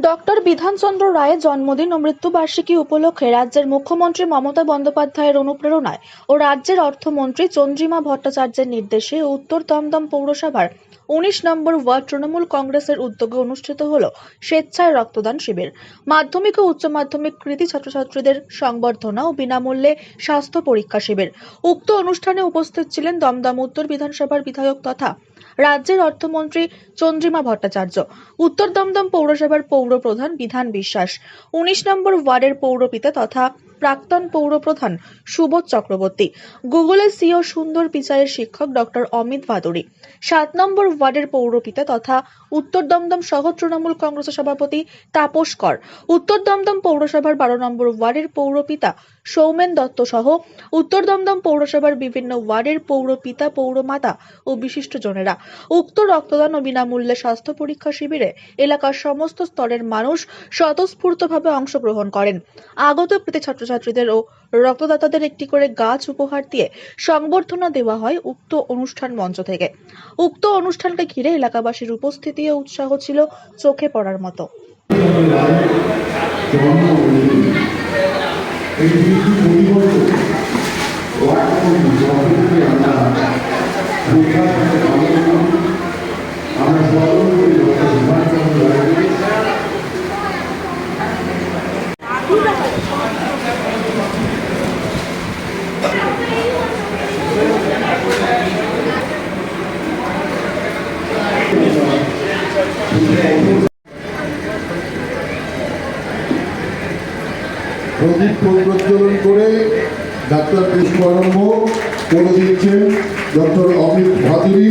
Doctor Bidhanchandra রায়ের জন্মদিন ও মৃত্যুবার্ষিকী উপলক্ষে রাজ্যের মুখ্যমন্ত্রী মমতা বন্দ্যোপাধ্যায়ের অনুপ্রেরণায় ও রাজ্যের অর্থমন্ত্রী চন্দ্রিমা ভট্টাচার্যের নির্দেশে উত্তর দমদম পৌরসভার উনিশ নম্বর ওয়ার্ড তৃণমূল কংগ্রেসের উদ্যোগে অনুষ্ঠিত হল স্বেচ্ছায় রক্তদান শিবির। মাধ্যমিক ও উচ্চ মাধ্যমিক কৃতি ছাত্রছাত্রীদের সংবর্ধনা ও বিনামূল্যে স্বাস্থ্য পরীক্ষা শিবির। উক্ত অনুষ্ঠানে উপস্থিত ছিলেন দমদম উত্তর বিধানসভার বিধায়ক তথা রাজ্যের অর্থমন্ত্রী চন্দ্রিমা ভট্টাচার্য, উত্তর দমদম পৌরসভার পৌর প্রধান বিধান বিশ্বাস, উনিশ নম্বর ওয়ার্ডের পৌরপিতা তথা প্রাক্তন পৌরপ্রধান সুবোধ চক্রবর্তী, গুগলের সিও সুন্দর পিচাইয়ের শিক্ষক ডক্টর অমিত ভাদুরী সাত নম্বর ওয়ার্ডের পৌরপিতা তথা উত্তর দমদম শহর তৃণমূল কংগ্রেসের সভাপতি তাপস কর। উত্তর দমদম পৌরসভার বারো নম্বর ওয়ার্ডের পৌরপিতা সৌমেন দত্ত সহ উত্তর দমদম পৌরসভার বিভিন্ন ওয়ার্ডের পৌরপিতা, পৌরমাতা ও বিশিষ্টজনেরা উক্ত রক্তদান ও বিনামূল্যে স্বাস্থ্য পরীক্ষা শিবিরে এলাকার সমস্ত স্তরের মানুষ স্বতঃস্ফূর্তভাবে অংশগ্রহণ করেন। আগত প্রতি ছাত্রছাত্রীদের ও রক্তদাতাদের একটি করে গাছ উপহার দিয়ে সংবর্ধনা দেওয়া হয় উক্ত অনুষ্ঠান মঞ্চ থেকে। উক্ত অনুষ্ঠানকে ঘিরে এলাকাবাসীর উপস্থিতি ও উৎসাহ ছিল চোখে পড়ার মতো। পরিবর্তন ওয়ার্ড যতটুকু আমরা শিক্ষা থেকে পালন করি আমরা স্মরণ করি ডক্টর বিভানচন্দ্র রায়কে প্রদীপ প্রজ্বলন করে ডাক্তার পুষ্পারম্ভ করে দিয়েছেন ডক্টর অমিত ভাদুরী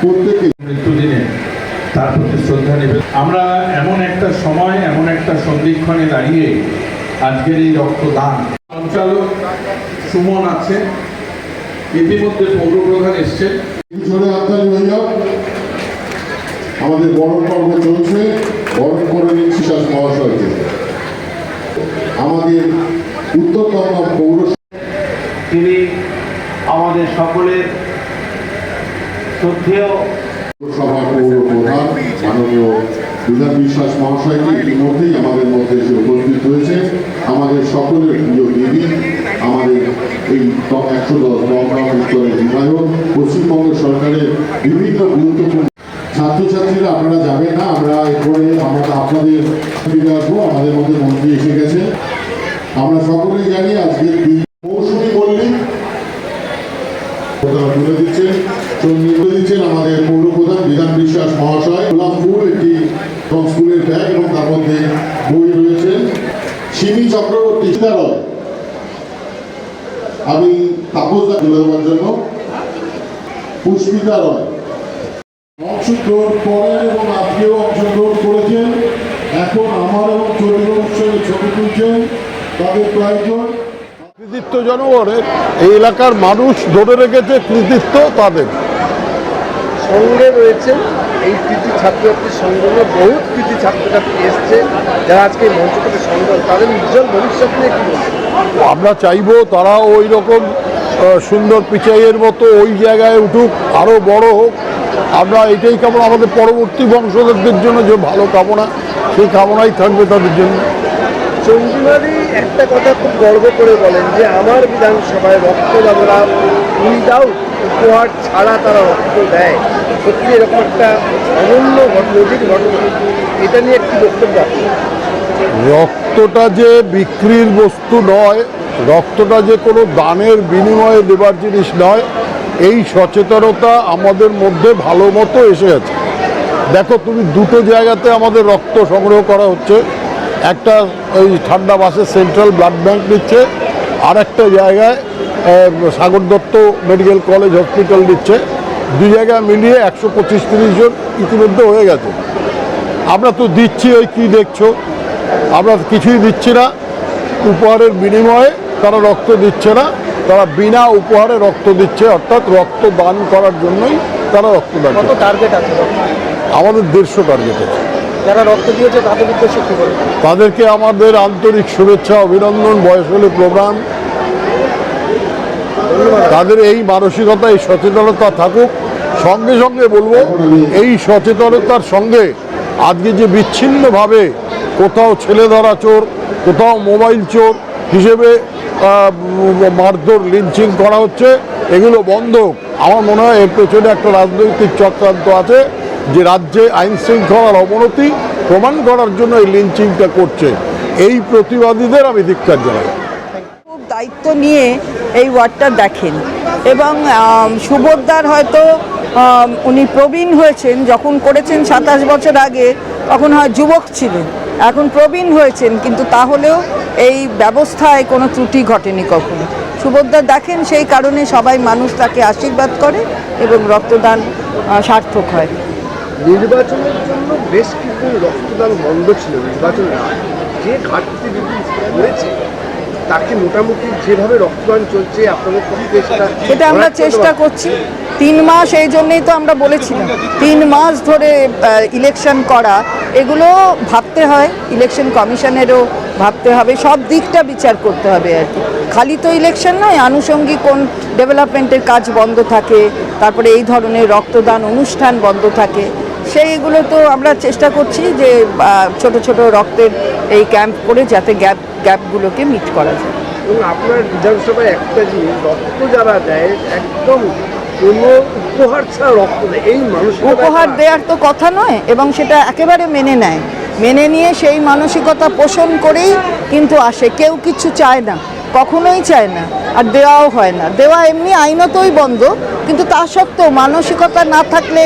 প্রত্যেকে মৃত্যুদিনে তার প্রতি শ্রদ্ধা নেবে আমরা এমন একটা সময় এমন একটা সন্ধিক্ষণে দাঁড়িয়ে আজকের এই রক্তদান। সঞ্চালক সুমন আছে ইতিমধ্যে পৌরপ্রধান এসছেন। হয়ে যাও। আমাদের বরণ পর্ব চলছে। বরণ করে নিচ্ছি শাস মহাশয়কে। আমাদের উত্তর দমদম পৌরসভা তিনি আমাদের সকলের শ্রদ্ধেয় সভা পৌর প্রধান মাননীয় বিধান বিশ্বাস মহাশয়কে ইতিমধ্যেই আমাদের মধ্যে এসে উপস্থিত হয়েছে। আমাদের সকলের প্রিয় দেবী আমাদের এই একশো দশ উত্তরের বিধায়ক পশ্চিমবঙ্গ সরকারের বিভিন্ন গুরুত্বপূর্ণ ছাত্রছাত্রীরা, আপনারা যাবেন না, আমরা এরপরে আমরা আপনাদের আসব, আমাদের মধ্যে মন্ত্রী এসে গেছে। আমরা সকলেই জানি আজকে মৌসুমী মল্লিক তুলে দিচ্ছেন তুলে দিচ্ছেন আমাদের পৌর প্রধান বিধান বিশ্বাস মহাশয়। গোলাপ একটি স্কুলের ব্যাগ এবং তার মধ্যে বই রয়েছে। সিমি চক্রবর্তী বিদ্যালয়। আমি তুলে দেওয়ার জন্য। পুষ্পিতা রয়। অংশগ্রহণ করেন এবং আজকেও অংশগ্রহণ করেছেন। এখন আমার এবং সঙ্গে ছবি তুলছেন তাদের কয়েকজন। কৃতিত্ব জনগণের এই এলাকার মানুষ ধরে রেখেছে কৃতিত্ব তাদের। সঙ্গে রয়েছেন এই কৃতি ছাত্রছাত্রীর সংগ্রামে বহু কৃতি ছাত্রছাত্রী এসছে যারা আজকে মঞ্চ থেকে সংগ্রাম তাদের উজ্জ্বল ভবিষ্যৎ নিয়ে কি আমরা চাইব তারা ওই রকম আহ, সুন্দর পিচাইয়ের মতো ওই জায়গায় উঠুক আরও বড় হোক। আমরা এটাই কামনা আমাদের পরবর্তী বংশধরদের জন্য যে ভালো কামনা সেই কামনাই থাকবে তাদের জন্য। চন্দ্রিমাদি একটা কথা খুব গর্ব করে বলেন যে আমার বিধানসভায় রক্তদানরা উইদাউট উপহার ছাড়া তারা রক্ত দেয়। সত্যি এরকম একটা অনন্য ঘটনা নজির ঘটনা এটা নিয়ে একটি বক্তব্য। রক্তটা যে বিক্রির বস্তু নয় রক্তটা যে কোনো দানের বিনিময়ে দেবার জিনিস নয় এই সচেতনতা আমাদের মধ্যে ভালো মতো এসে গেছে। দেখো, তুমি দুটো জায়গাতে আমাদের রক্ত সংগ্রহ করা হচ্ছে। একটা ওই ঠান্ডা বাসে সেন্ট্রাল ব্লাড ব্যাংক নিচ্ছে আর একটা জায়গায় Sagar Dutta medical college hospital দিচ্ছে দু জায়গায় মিলিয়ে একশো পঁচিশ তিরিশ জন ইতিমধ্যে হয়ে গেছে। আমরা তো দিচ্ছি, ওই কী দেখছ? আমরা কিছুই দিচ্ছি না। উপহারের বিনিময়ে তারা রক্ত দিচ্ছে না। তারা বিনা উপহারে রক্ত দিচ্ছে অর্থাৎ রক্ত দান করার জন্যই তারা রক্ত দান কত করছে। টার্গেট আছে রক্ত? আমাদের দেড়শো টার্গেট আছে। যারা রক্ত দিয়েছে তাদের উদ্দেশ্যে কি বলবেন? তাদেরকে আমাদের আন্তরিক শুভেচ্ছা অভিনন্দন বয়স হলে প্রোগ্রাম তাদের এই মানসিকতা এই সচেতনতা থাকুক। সঙ্গে সঙ্গে বলব এই সচেতনতার সঙ্গে আজকে যে বিচ্ছিন্নভাবে কোথাও ছেলে ধরা চোর কোথাও মোবাইল চোর হিসেবে মারধর, লিঞ্চিং করা হচ্ছে, এগুলো বন্ধ। আমার মনে হয় এর পেছনে একটা রাজনৈতিক চক্রান্ত আছে, যে রাজ্যে আইন শৃঙ্খলার অবনতি প্রমাণ করার জন্য এই লিঞ্চিংটা করছে। এই প্রতিবাদীদের আমি ধিক্কার জানাই। দায়িত্ব নিয়ে এই ওয়ার্ডটা দেখেন। এবং সুভদ্রার হয়তো উনি প্রবীণ হয়েছেন, যখন করেছেন সাতাশ বছর আগে, তখন হয় যুবক ছিলেন। এখন প্রবীণ হয়েছেন কিন্তু তাহলেও এই ব্যবস্থায় কোনো ত্রুটি ঘটেনি কখনো। সুভদ্রা দেখেন সেই কারণে সবাই মানুষ তাকে আশীর্বাদ করে এবং রক্তদান সার্থক হয়। নির্বাচনের জন্য বেশ কিছু রক্তদান বন্ধ ছিল নির্বাচনের যে ঘাটতি পড়েছে তাকে মোটামুটি যেভাবে রক্তদান চলছে আপনাদের পক্ষে সেটা আমরা চেষ্টা করছি। তিন মাস এই জন্যই তো আমরা বলেছিলাম তিন মাস ধরে ইলেকশন করা এগুলো ভাবতে হয় ইলেকশন কমিশনেরও ভাবতে হবে, সব দিকটা বিচার করতে হবে আর কি। খালি তো ইলেকশন নয়, আনুষঙ্গিক কোন ডেভেলপমেন্টের কাজ বন্ধ থাকে, তারপরে এই ধরনের রক্তদান অনুষ্ঠান বন্ধ থাকে, সেইগুলো তো আমরা চেষ্টা করছি যে ছোট ছোট রক্তের এই ক্যাম্প করে যাতে গ্যাপ গ্যাপগুলোকে মিট করা যায়। এবং আপনার বিধানসভায় একটা জিনিস, রক্ত যারা দেয়, একদম কোনো উপহার ছাড়া রক্ত দেয় এই মানুষ উপহার দেওয়ার তো কথা নয় এবং সেটা একেবারে মেনে নেয়। মেনে নিয়ে সেই মানসিকতা পোষণ করেই কিন্তু আসে। কেউ কিছু চায় না কখনোই চায় না আর দেওয়াও হয় না। দেওয়া এমনি আইনতই বন্ধ কিন্তু তা সত্ত্বেও মানসিকতা না থাকলে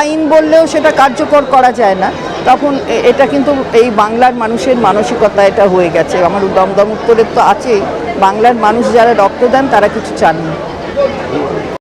আইন বললেও সেটা কার্যকর করা যায় না। তখন এটা কিন্তু এই বাংলার মানুষের মানসিকতা এটা হয়ে গেছে। আমার দমদম উত্তরের তো আছেই। বাংলার মানুষ যারা রক্ত দেন তারা কিছু চান না।